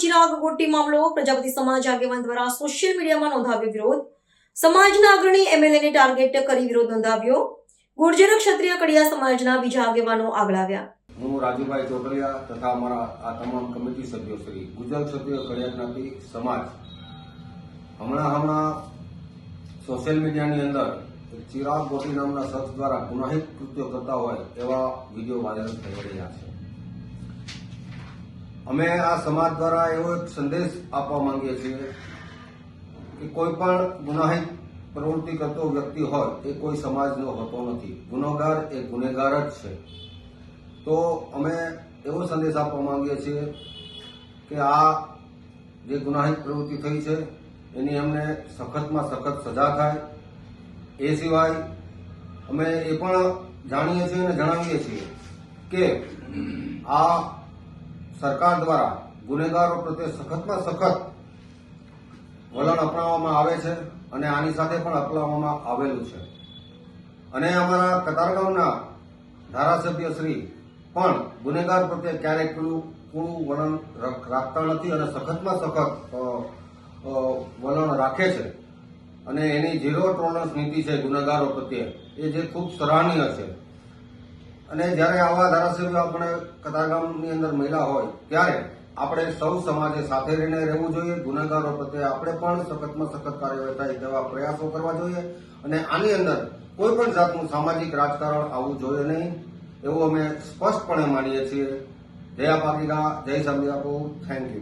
ચિરાગ ગોટી મામલો પ્રજાપતિ સમાજ આગેવાન દ્વારા સોશિયલ મીડિયામાં નોંધાવ્યો વિરોધ. સમાજના અગ્રણી એમએલએને ટાર્ગેટ કરી વિરોધ નોંધાવ્યો. ગુર્જર ક્ષત્રિય કડિયા સમાજના બીજા આગેવાનો આગળ આવ્યા. હું રાજુભાઈ ચોટલિયા તથા અમારા આ તમામ કમિટી સભ્યો શ્રી ગુજરાત ક્ષત્રિય કડિયા સમાજ હમણાં હમણાં સોશિયલ મીડિયાની અંદર ચિરાગ ગોટી નામના શખ્સ દ્વારા ગુનાહિત કૃત્યો કરતા હોય એવા વીડિયો વાયરલ થઈ રહ્યા છે. અમે આ સમાજ દ્વારા એવો એક સંદેશ આપવા માંગીએ છીએ કે કોઈ પણ ગુનાહિત પ્રવૃત્તિ કરતો વ્યક્તિ હોય, એ કોઈ સમાજનો હોતો નથી. ગુનેગાર એ ગુનેગાર જ છે. તો અમે એવો સંદેશ આપવા માંગીએ છીએ કે આ જે ગુનાહિત પ્રવૃત્તિ થઈ છે, એની અમને સખતમાં સખત સજા થાય. એ સિવાય અમે એ પણ જાણીએ છીએ અને જણાવીએ છીએ કે આ સરકાર દ્વારા ગુનેગારો પ્રત્યે સખતમાં સખત વલણ અપનાવવામાં આવે છે અને આની સાથે પણ અપનાવવામાં આવેલું છે. અને અમારા કતારગામના ધારાસભ્ય શ્રી પણ ગુનેગાર પ્રત્યે ક્યારેક પૂરું વલણ રાખ- રાખતા નથી અને સખતમાં સખત વલણ રાખે છે. અને એની ઝીરો ટોલરન્સ નીતિ છે ગુનેગારો પ્રત્યે. એ જે ખૂબ સરાહનીય છે. અને જ્યારે આવા ધારાસભ્યો આપણે કતારગામની અંદર મહિલા હોય, ત્યારે આપણે સૌ સમાજે સાથે રહીને રહેવું જોઈએ. ગુનેગારો પ્રત્યે આપણે પણ સખતમાં સખત કાર્યવાહી થાય તેવા પ્રયાસો કરવા જોઈએ. અને આની અંદર કોઈ પણ જાતનું સામાજિક રાજકારણ આવવું જોઈએ નહીં. એવું અમે સ્પષ્ટપણે માનીએ છીએ. જય પાટીલા જય સંબિયાપુર. Thank you